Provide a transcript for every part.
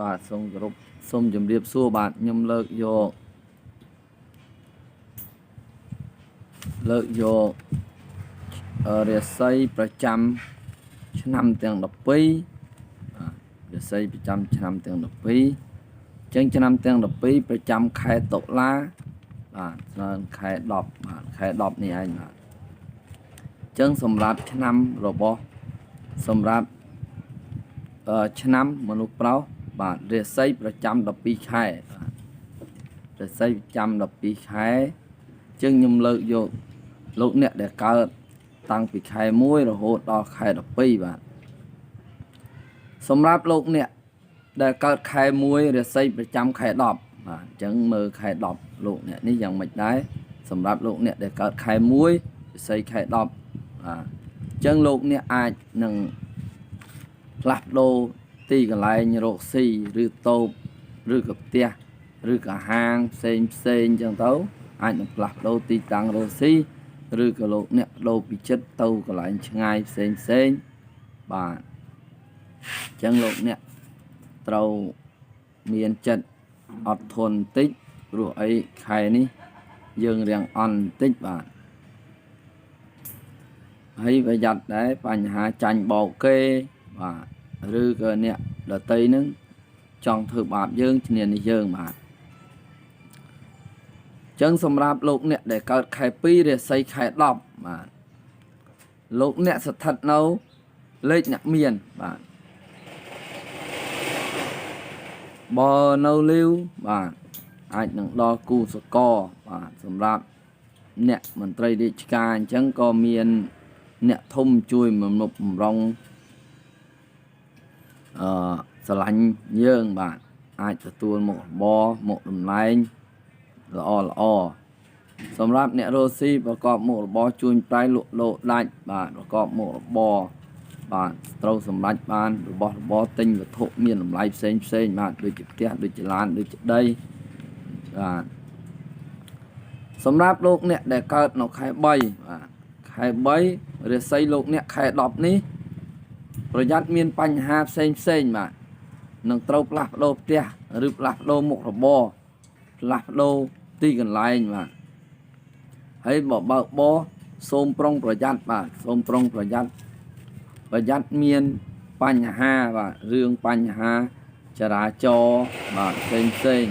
បាទសូមគោរពសូមជម្រាបសួរបាទខ្ញុំលើកយកលើកយកអឺរាសីប្រចាំឆ្នាំទាំង12បាទរាសីប្រចាំឆ្នាំទាំង12អញ្ចឹងឆ្នាំទាំង12ប្រចាំខែតុលាបាទឆ្នាំខែ10បាទខែ10នេះឯងបាទអញ្ចឹងសម្រាប់ឆ្នាំរបស់សម្រាប់អឺឆ្នាំមនុស្សប្រុស បាទរាសីប្រចាំ12ខែបាទរាសីប្រចាំ12ខែអញ្ចឹងខ្ញុំលើកយកលោកអ្នកដែលកើតតាំងពីខែ1រហូតដល់ខែ12បាទសម្រាប់លោកអ្នកដែលកើតខែ1រាសីប្រចាំខែ10បាទអញ្ចឹងមើលខែ10លោកអ្នកនេះយ៉ាងម៉េចដែរសម្រាប់លោកអ្នកដែលកើតខែ1រាសីខែ10បាទអញ្ចឹងលោកអ្នកអាចនឹងផ្លាស់ប្ដូរ ទីកន្លែងរកស៊ីឬតូបឬក៏ផ្ទះឬក៏ហាងផ្សេងផ្សេងអញ្ចឹងទៅអាចនឹងផ្លាស់ប្ដូរទីតាំងរកស៊ីឬក៏លោកអ្នកបដូរពីចិត្តទៅកន្លែងឆ្ងាយផ្សេងផ្សេងបាទអញ្ចឹងលោកអ្នកត្រូវមានចិត្តអត់ធន់បន្តិចព្រោះអីខែនេះយើងរៀងអន់បន្តិចបាទហើយប្រយ័ត្នដែរបញ្ហាចាញ់បោកគេបាទ ឬក៏អ្នកដតីនឹងចង់ធ្វើបាបយើងឈ្នានីសយើងបាទចឹងសម្រាប់លោកអ្នកដែលកើតខែ2រាសីខែ10បាទលោកអ្នកស្ថិតនៅលេខអ្នកមានបាទបើនៅលាវបាទអាចនឹងដល់គូសកលបាទសម្រាប់អ្នកមន្ត្រីរាជការអញ្ចឹងក៏មាន អ្នកធំជួយបំណប់បំរុង អឺស្រឡាញ់យើងបាទអាចទទួលមុខរបរមុខតំណែងល្អល្អសម្រាប់អ្នករស់ស៊ីប្រកបមុខរបរជួញប្រៃលក់លោដាច់បាទប្រកបមុខរបរបាទត្រូវសម្រេចបានរបស់របរទិញវត្ថុមានតម្លៃផ្សេងផ្សេងបាទដូចជាផ្ទះដូចជាឡានដូចជាដីបាទសម្រាប់លោកអ្នកដែលកើតនៅខែ3បាទខែ3រាសីលោកអ្នកខែ10នេះ ប្រយ័ត្នមានបញ្ហាផ្សេងផ្សេងបាទនឹងត្រូវផ្លាស់ប្ដូរផ្ទះឬផ្លាស់ប្ដូរមុខរបរផ្លាស់ប្ដូរទីកន្លែងបាទហើយបើបើកបរសូមប្រុងប្រយ័ត្នបាទសូមប្រុងប្រយ័ត្នប្រយ័ត្នមានបញ្ហាបាទរឿងបញ្ហាចរាចរណ៍បាទផ្សេងផ្សេង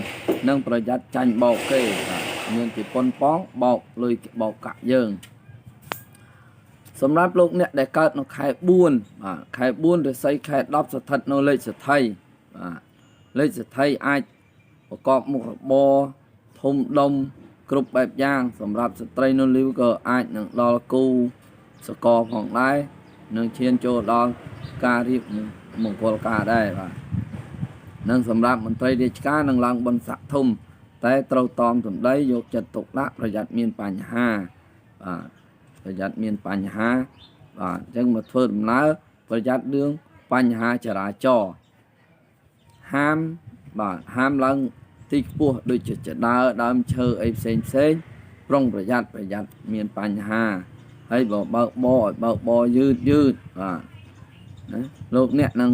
និងប្រយ័ត្នចាញ់បោកគេបាទមានពីប៉ុនប៉ងបោកលុយបោកកាក់យើង សម្រាប់លោកអ្នកដែលកើតនៅខែ4បាទខែ4រិស័យខែ10ស្ថិតនៅលេខសទ្ធិបាទលេខសទ្ធិអាចប្រកបមុខរបរធំដុំគ្រប់បែបយ៉ាង សម្រាប់ស្ត្រីនៅលីវក៏អាចនឹងដល់គូសកលផងដែរនឹងឈានចូលដល់ការរៀបមង្គលការដែរបាទនឹងសម្រាប់មន្ត្រីរាជការនឹងឡើងបនស័កធំ តែត្រូវតមសម្ដីយកចិត្តទុកដាក់ប្រយ័ត្នមានបញ្ហាបាទ ប្រយ័ត្នមានបញ្ហាបាទអញ្ចឹងមកធ្វើដំណើរប្រយ័ត្នរឿងបញ្ហាចរាចរណ៍ហាមបាទហាមឡើងទីខ្ពស់ដូចជាចដើដើមឈើអីផ្សេងផ្សេងប្រុងប្រយ័ត្នប្រយ័ត្នមានបញ្ហាហើយបើបើកបរឲ្យបើកបរយឺតយឺតបាទណាលោកអ្នកនឹង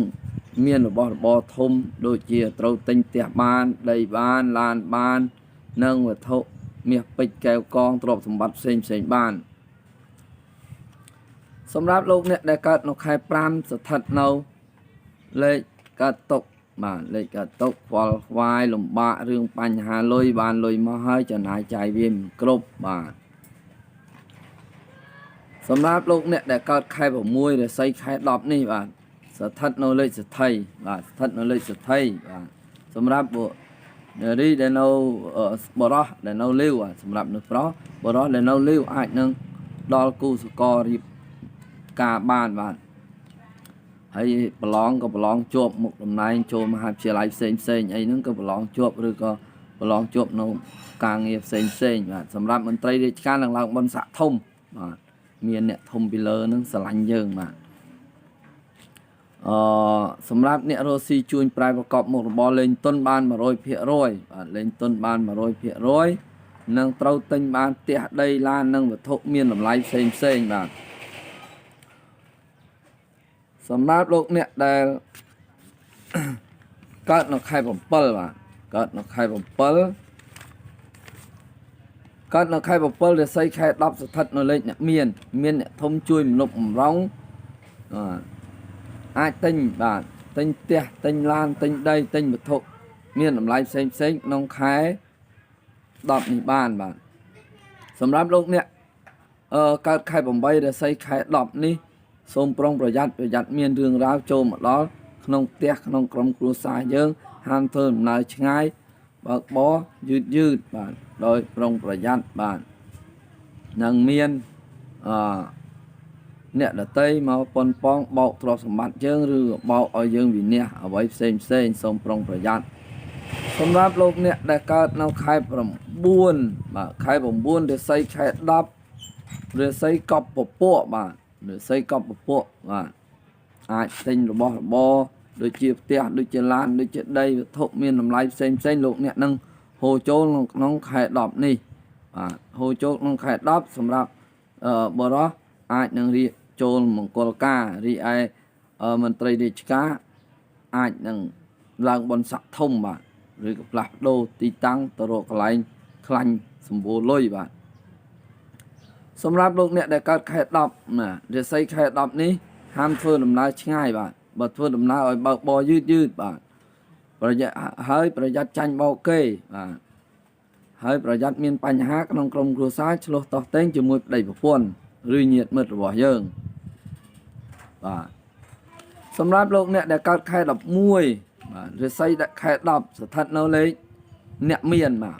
មានរបស់របរធំដូចជាត្រូវទិញផ្ទះបានដីបានឡានបាន និងវត្ថុមាសពេជ្រកែវកងទ្រព្យសម្បត្តិផ្សេងផ្សេងបាន សម្រាប់លោកអ្នកដែលកើតនៅខែ5ស្ថិតនៅលេខកើតតុកបាទលេខកើតតុកខ្វល់ខ្វាយលំបាករឿងបញ្ហាលុយបានលុយមកហើយចំណាយចាយវាមិនគ្រប់បាទសម្រាប់លោកអ្នកដែលកើតខែ6រាសីខែ10នេះបាទស្ថិតនៅលេខសទ្ធិបាទស្ថិតនៅលេខសទ្ធិបាទសម្រាប់បុនារីដែលនៅបរោះដែលនៅលាវសម្រាប់នៅប្រុសបរោះដែលនៅលាវអាចនឹងដល់គូសកលរៀប ការបានបាទហើយប្រឡងក៏ប្រឡងជាប់មុខតំណែងចូលមហាវិទ្យាល័យផ្សេងផ្សេងអីហ្នឹងក៏ប្រឡងជាប់ឬក៏ប្រឡងជាប់នៅការងារផ្សេងផ្សេងបាទសម្រាប់មន្ត្រីរាជការនឹងឡើងបនស័កធំបាទមានអ្នកធំពីលើហ្នឹងស្រឡាញ់យើងបាទអឺសម្រាប់អ្នករស់ស៊ីជួញប្រែប្រកបមុខរបរលេងទុនបាន100%បាទលេងទុនបាន100%និងត្រូវទិញបានផ្ទះដីឡាននិងវត្ថុមានតម្លៃផ្សេងផ្សេងបាទ សម្រាប់លោកអ្នកដែលកើតនៅខែ7បាទកើតនៅខែ7កើតនៅខែ7រាសីខែ10ស្ថិតនៅលេខអ្នកមាន មានអ្នកធំជួយមនុស្សបំរុងបាទអាចទិញបាទទិញផ្ទះទិញឡានទិញដីទិញវត្ថុមានតម្លៃផ្សេងផ្សេងៗក្នុងខែ10នេះបានបាទសម្រាប់លោកអ្នកអឺកើតខែ8រាសីខែ10នេះ សូមប្រុងប្រយ័ត្នប្រយ័ត្នមានរឿងរ៉ាវចូលមកដល់ក្នុងផ្ទះក្នុងក្រុមគ្រួសារយើងហាមធ្វើដំណើរឆ្ងាយបើកបរយឺតយឺតបាទដោយប្រុងប្រយ័ត្នបាទនឹងមានអឺអ្នកដតីមកប៉ុនប៉ងបោកទ្រព្យសម្បត្តិយើងឬបោកឲ្យយើងវិនាសអ្វីផ្សេងផ្សេងសូមប្រុងប្រយ័ត្នសម្រាប់លោកអ្នកដែលកើតនៅខែ9បាទខែ9រាសីខែ10រាសីកប់ពពកបាទ រាសីកប់ពពកបាទអាចទិញរបស់របរដូចជាផ្ទះដូចជាឡានដូចជាដីវត្ថុមានតម្លៃផ្សេងផ្សេងលោកអ្នកនឹងហូរចូលក្នុងខែ10នេះបាទហូរចូលក្នុងខែ10សម្រាប់អឺបរោះអាចនឹងរៀបចូលមង្គលការរីឯអឺមន្ត្រីរាជការអាចនឹងឡើងបនស័កធំបាទឬក៏ផ្លាស់ប្ដូរទីតាំងទៅរកកន្លែងខ្លាញ់សម្បូរលុយបាទ សម្រាប់លោកអ្នកដែលកើតខែ10ណារាសីខែ10នេះហាមធ្វើដំណើរឆ្ងាយបាទបើធ្វើដំណើរឲ្យបើកបរយឺតយឺតបាទប្រយ័ត្នហើយប្រយ័ត្នចាញ់បោកគេបាទហើយប្រយ័ត្នមានបញ្ហាក្នុងក្រុមគ្រួសារឆ្លោះតោះតែងជាមួយប្តីប្រពន្ធឬញាតិមិត្តរបស់យើងបាទសម្រាប់លោកអ្នកដែលកើតខែ11បាទរាសីដាក់ខែ10ស្ថិតនៅលេខអ្នកមានបាទ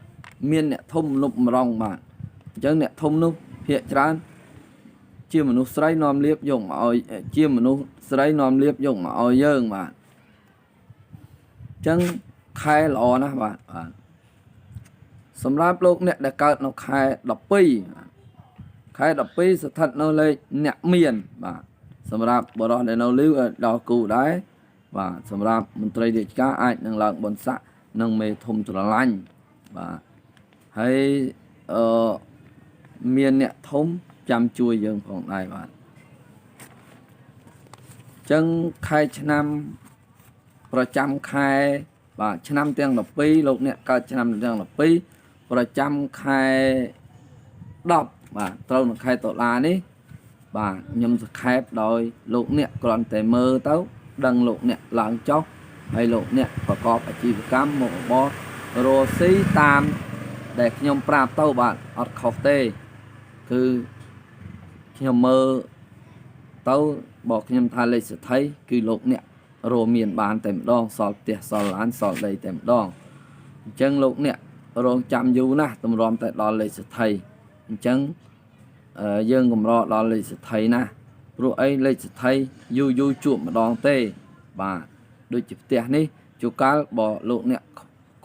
មានអ្នកធំលុបម្រងបាទ អញ្ចឹងអ្នកធំនោះភាកច្រើនជាមនុស្សស្រីនាំលៀបយកមកឲ្យជាមនុស្សស្រីនាំលៀបយកមកឲ្យយើងបាទអញ្ចឹងខែល្អណាស់បាទបាទសម្រាប់លោកអ្នកដែលកើតនៅខែ12ខែ12ស្ថិតនៅលេខអ្នកមានបាទសម្រាប់បរិសុទ្ធដែលនៅលីវដល់គូដែរបាទសម្រាប់មន្ត្រីរាជការអាចនឹងឡើងបនស័កនិងមេធំស្រឡាញ់បាទហើយអឺ មានអ្នកធំចាំជួយយើងផងដែរបាទអញ្ចឹងខែឆ្នាំប្រចាំខែបាទឆ្នាំទាំង12លោកអ្នកកើតឆ្នាំទាំង12ប្រចាំខែ10បាទត្រូវនៅខែតុលានេះ បាទខ្ញុំសង្ខេបដោយ លោកអ្នកគ្រាន់តែមើលទៅ ដឹងលោកអ្នកឡើងចុះហើយលោកអ្នកប្រកបអាជីវកម្មមុខរបររស់ស៊ីតាម ដែលខ្ញុំប្រាប់ទៅបាទអត់ខុសទេ គឺខ្ញុំមើលទៅបើខ្ញុំថាលេខសិទ្ធិគឺលោកអ្នករស់មានបានតែម្ដងសល់ផ្ទះសល់ឡានសល់ដីតែម្ដងអញ្ចឹងលោកអ្នករងចាំយូរណាស់តម្រាំតែដល់លេខសិទ្ធិអញ្ចឹងយើងកម្រដល់លេខសិទ្ធិណាព្រោះអីលេខសិទ្ធិយូរយូរជួបម្ដងទេបាទដូចជាផ្ទះនេះជួកាលបើលោកអ្នក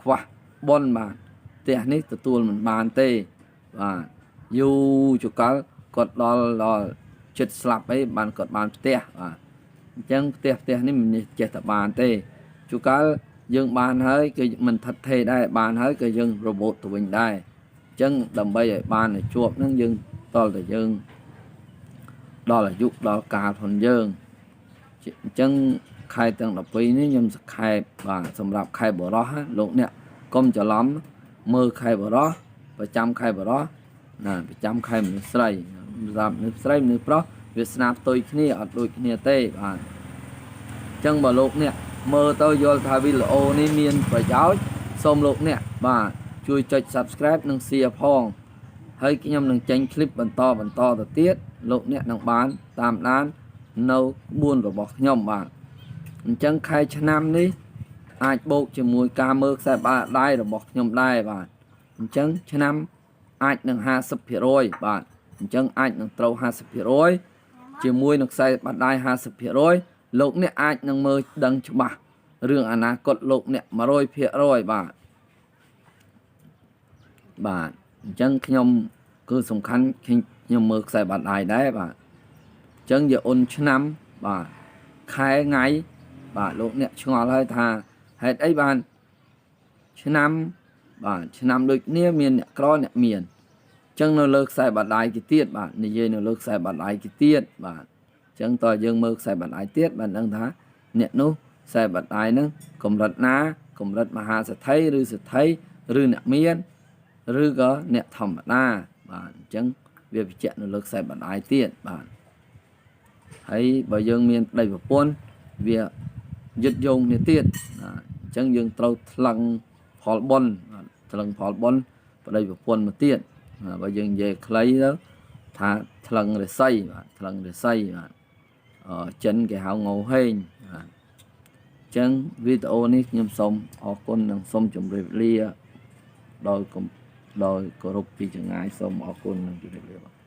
ខ្វះប៉ុនបាទផ្ទះនេះទទួលមិនបានទេបាទ យូរជួកាលគាត់ដល់ដល់ចិត្តស្លាប់អីបានគាត់បានផ្ទះបាទអញ្ចឹងផ្ទះផ្ទះនេះមិនចេះតែបានទេជួកាលយើងបានហើយគឺមិនថិតថេរដែរបានហើយក៏យើងរបូតទៅវិញដែរអញ្ចឹងដើម្បីឲ្យបានឲ្យជាប់នឹងយើងតលតែយើងដល់អាយុដល់កាលផងយើងអញ្ចឹងខែទាំង12នេះខ្ញុំសខែបាទសម្រាប់ខែបរោះលោកអ្នកកុំច្រឡំមើលខែបរោះប្រចាំខែបរោះ ណាប្រចាំខែមនុស្សស្រីសម្រាប់មនុស្សស្រីមនុស្សប្រុសវាស្នាផ្ទុយគ្នាអត់ដូចគ្នាទេបាទអញ្ចឹងបើលោកអ្នកមើលទៅយល់ថាវីដេអូនេះមានប្រយោជន៍សូមលោកអ្នកបាទជួយចុច Subscribe និង Share ផងហើយខ្ញុំនឹងចេញคลิปបន្តបន្តទៅទៀតលោកអ្នកនឹងបានតាមដាននៅក្បួនរបស់ខ្ញុំបាទអញ្ចឹងខែឆ្នាំនេះអាចបូកជាមួយការមើលខ្សែបាតដៃរបស់ខ្ញុំដែរបាទអញ្ចឹងឆ្នាំ អាចនឹង50%បាទអញ្ចឹងអាចនឹងត្រូវ50%ជាមួយនឹងខ្សែបាតដៃ50%លោកអ្នកអាចនឹងមើលដឹងច្បាស់រឿងអនាគតលោកអ្នក100%បាទបាទអញ្ចឹងខ្ញុំគឺសំខាន់ខ្ញុំមើលខ្សែបាតដៃដែរបាទអញ្ចឹងយកអ៊ុនឆ្នាំបាទខែថ្ងៃបាទលោកអ្នកឆ្ងល់ហើយថាហេតុអីបានឆ្នាំបាទឆ្នាំដូចគ្នាមានអ្នកក្រអ្នកមានអញ្ចឹងនៅលើខ្សែបាតដៃគេទៀតបាទនិយាយនៅលើខ្សែបាតដៃគេទៀតបាទអញ្ចឹងតើយើងមើលខ្សែបាតដៃទៀតបានដឹងថាអ្នកនោះខ្សែបណ្ដាយហ្នឹងកម្រិតណាកម្រិតមហាសេដ្ឋីឬសេដ្ឋីឬអ្នកមានឬក៏អ្នកធម្មតាបាទអញ្ចឹងវាបញ្ជាក់នៅលើខ្សែបណ្ដាយទៀតបាទហើយបើយើងមានប្តីប្រពន្ធវាយឹតយោងគ្នាទៀតបាទអញ្ចឹងយើងត្រូវថ្លឹងផលបុណ្យបាទថ្លឹងផលបុណ្យប្តីប្រពន្ធមកទៀត បាទបើយើងនិយាយខ្លីទៅថាថ្លឹងរិស័យបាទថ្លឹងរិស័យបាទអឺចិនគេហៅងោហេងបាទអញ្ចឹងវីដេអូនេះខ្ញុំសូមអរគុណនិងសូមជម្រាបលាដោយគំដោយគោរពពីចម្ងាយសូមអរគុណនិងជម្រាបលាបាទ